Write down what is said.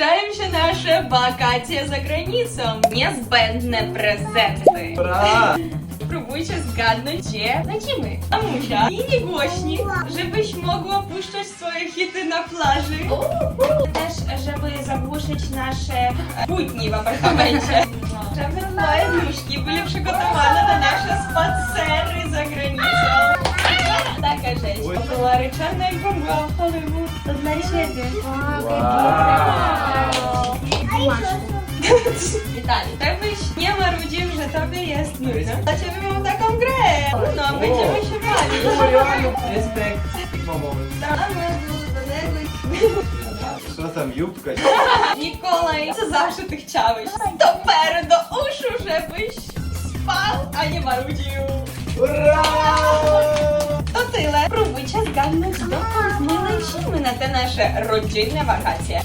Zbliżają się nasze wakacje za granicą. Niezbędne prezenty. Bra! Próbujcie zgadnąć, gdzie lecimy. Amusia, i nie głośniej, żebyś mogła puszczać swoje hity na plaży. Też, żeby zagłuszyć nasze kłótnie w apartamencie. Żeby moje nóżki były przygotowane na nasze spacery za granicą. Taka rzecz. Popularyczane gumbo Hollywood to dla ciebie. Виталий, tak byś nie marudził, że tobie jest nudno. Dla ciebie mam taką grę. No, będziemy się bawić. Respekt momowy. Що там, юбка? Ніколай, це завжди ти хчавиш. Тепер до ушу вже биш спав, а не марудів. Ура! Тотиле, пробуй час гарних знаків з миличими на те наше родинне вакація.